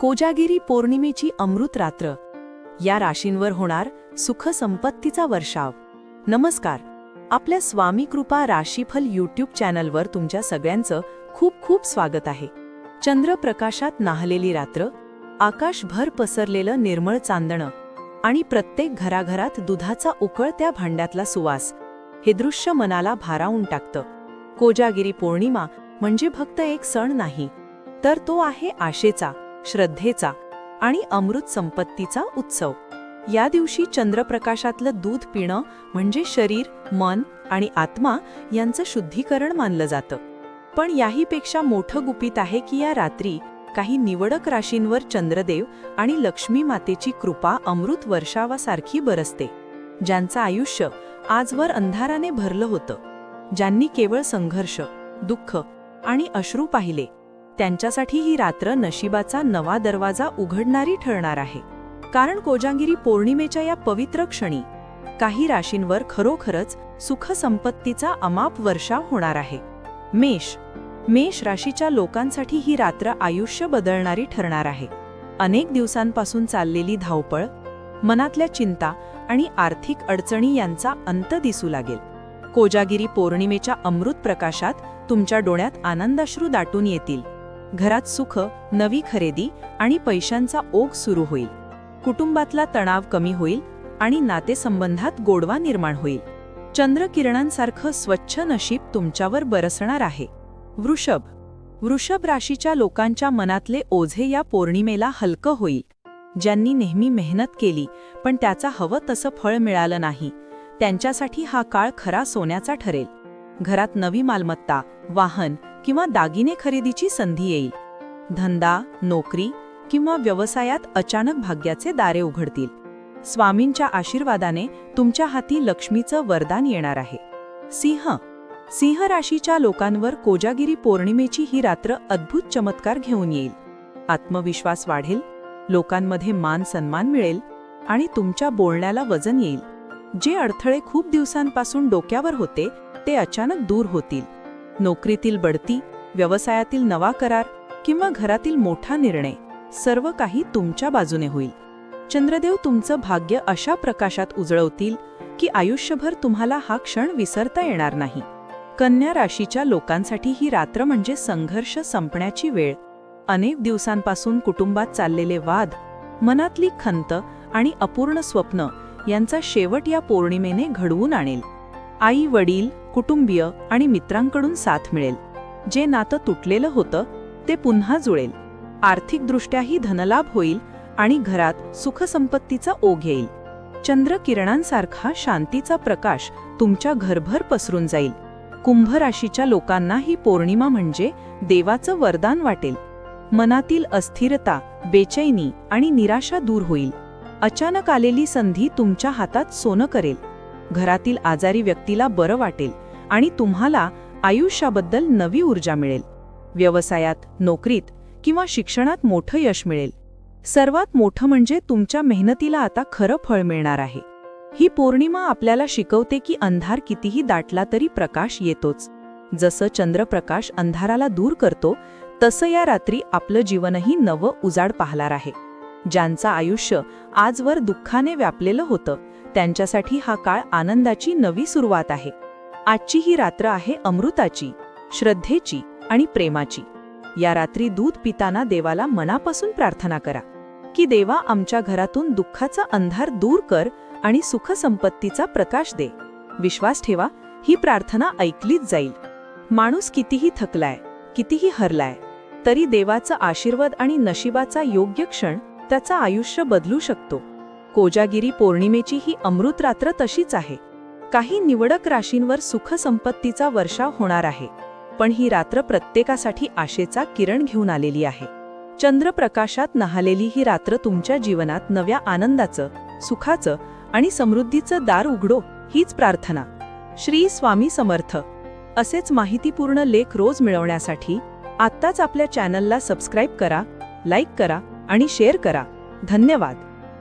कोजागिरी पौर्णिमेची अमृत रात्र. या राशींवर होणार सुख संपत्तीचा वर्षाव. नमस्कार. आपल्या स्वामी कृपा राशीफल यूट्यूब चॅनलवर तुमच्या सगळ्यांचं खूप खूप स्वागत आहे. चंद्रप्रकाशात नाहलेली रात्र आकाशभर पसरलेलं निर्मळ चांदणं आणि प्रत्येक घराघरात दुधाचा उकळत्या भांड्यातला सुवास हे दृश्य मनाला भारावून टाकतं. कोजागिरी पौर्णिमा म्हणजे फक्त एक सण नाही तर तो आहे आशेचा. श्रद्धेचा आणि अमृत संपत्तीचा उत्सव. या दिवशी चंद्रप्रकाशातलं दूध पिणं म्हणजे शरीर मन आणि आत्मा यांचं शुद्धीकरण मानलं जातं. पण याहीपेक्षा मोठं गुपित आहे की या रात्री काही निवडक राशींवर चंद्रदेव आणि लक्ष्मी मातेची कृपा अमृत वर्षावासारखी बरसते. ज्यांचं आयुष्य आजवर अंधाराने भरलं होतं. ज्यांनी केवळ संघर्ष दुःख आणि अश्रू पाहिले त्यांच्यासाठी ही रात्र नशिबाचा नवा दरवाजा उघडणारी ठरणार आहे. कारण कोजांगिरी पौर्णिमेच्या या पवित्र क्षणी काही राशींवर खरोखरच सुखसंपत्तीचा अमाप वर्षाव होणार आहे. मेष. मेष राशीच्या लोकांसाठी ही रात्र आयुष्य बदलणारी ठरणार आहे. अनेक दिवसांपासून चाललेली धावपळ मनातल्या चिंता आणि आर्थिक अडचणी यांचा अंत दिसू लागेल. कोजागिरी पौर्णिमेच्या अमृत प्रकाशात तुमच्या डोळ्यात आनंदाश्रू दाटून येतील. घरात सुख नवी खरेदी आणि पैशांचा ओघ सुरू होईल. कुटुंबातला तणाव कमी होईल आणि नातेसंबंधात गोडवा निर्माण होईल. चंद्रकिरणांसारखं स्वच्छ नशीब तुमच्यावर बरसणार आहे. वृषभ. वृषभ राशीच्या लोकांच्या मनातले ओझे या पौर्णिमेला हलकं होईल. ज्यांनी नेहमी मेहनत केली पण त्याचा हवं तसं फळ मिळालं नाही. त्यांच्यासाठी हा काळ खरा सोन्याचा ठरेल. घरात नवी मालमत्ता वाहन किंवा दागिने खरेदीची संधी येईल. धंदा नोकरी किंवा व्यवसायात अचानक भाग्याचे दारे उघडतील. स्वामींच्या आशीर्वादाने तुमच्या हाती लक्ष्मीचं वरदान येणार आहे. सिंह. सिंह राशीच्या लोकांवर कोजागिरी पौर्णिमेची ही रात्र अद्भुत चमत्कार घेऊन येईल. आत्मविश्वास वाढेल लोकांमध्ये मान सन्मान मिळेल आणि तुमच्या बोलण्याला वजन येईल. जे अडथळे खूप दिवसांपासून डोक्यावर होते ते अचानक दूर होतील. नोकरीतील बढती व्यवसायातील नवा करार किंवा घरातील मोठा निर्णय सर्व काही तुमच्या बाजूने होईल. चंद्रदेव तुमचं भाग्य अशा प्रकाशात उजळवतील की आयुष्यभर तुम्हाला हा क्षण विसरता येणार नाही. कन्या राशीच्या लोकांसाठी ही रात्र म्हणजे संघर्ष संपण्याची वेळ. अनेक दिवसांपासून कुटुंबात चाललेले वाद मनातली खंत आणि अपूर्ण स्वप्न यांचा शेवट या पौर्णिमेने घडवून आणेल. आई वडील कुटुंबीय आणि मित्रांकडून साथ मिळेल. जे नातं तुटलेलं होतं ते पुन्हा जुळेल. आर्थिकदृष्ट्याही धनलाभ होईल आणि घरात सुखसंपत्तीचा ओघ येईल. चंद्र किरणांसारखा शांतीचा प्रकाश तुमच्या घरभर पसरून जाईल. कुंभ राशीच्या लोकांना ही पौर्णिमा म्हणजे देवाचं वरदान वाटेल. मनातील अस्थिरता बेचैनी आणि निराशा दूर होईल. अचानक आलेली संधी तुमच्या हातात सोनं करेल. घरातील आजारी व्यक्तीला बरं वाटेल आणि तुम्हाला आयुष्याबद्दल नवी ऊर्जा मिळेल. व्यवसायात नोकरीत किंवा शिक्षणात मोठं यश मिळेल. सर्वात मोठं म्हणजे तुमच्या मेहनतीला आता खरं फळ मिळणार आहे. ही पौर्णिमा आपल्याला शिकवते की अंधार कितीही दाटला तरी प्रकाश येतोच. जसं चंद्रप्रकाश अंधाराला दूर करतो तसं या रात्री आपलं जीवनही नवं उजाड पाहणार आहे. ज्यांचं आयुष्य आजवर दुःखाने व्यापलेलं होतं त्यांच्यासाठी हा काळ आनंदाची नवी सुरुवात आहे. आजची ही रात्र आहे अमृताची श्रद्धेची आणि प्रेमाची. या रात्री दूध पिताना देवाला मनापासून प्रार्थना करा की देवा आमच्या घरातून दुःखाचा अंधार दूर कर आणि सुखसंपत्तीचा प्रकाश दे. विश्वास ठेवा ही प्रार्थना ऐकलीच जाईल. माणूस कितीही थकलाय कितीही हरलाय तरी देवाचा आशीर्वाद आणि नशिबाचा योग्य क्षण त्याचा आयुष्य बदलू शकतो. कोजागिरी पौर्णिमेची ही अमृत रात्र तशीच आहे. काही निवडक राशींवर सुखसंपत्तीचा वर्षाव होणार आहे. पण ही रात्र प्रत्येकासाठी आशेचा किरण घेऊन आलेली आहे. चंद्रप्रकाशात नहालेली ही रात्र तुमच्या जीवनात नव्या आनंदाचं सुखाचं आणि समृद्धीचं दार उघडो हीच प्रार्थना. श्री स्वामी समर्थ. असेच माहितीपूर्ण लेख रोज मिळवण्यासाठी आत्ताच आपल्या चॅनलला सबस्क्राईब करा लाईक करा आणि शेअर करा. धन्यवाद.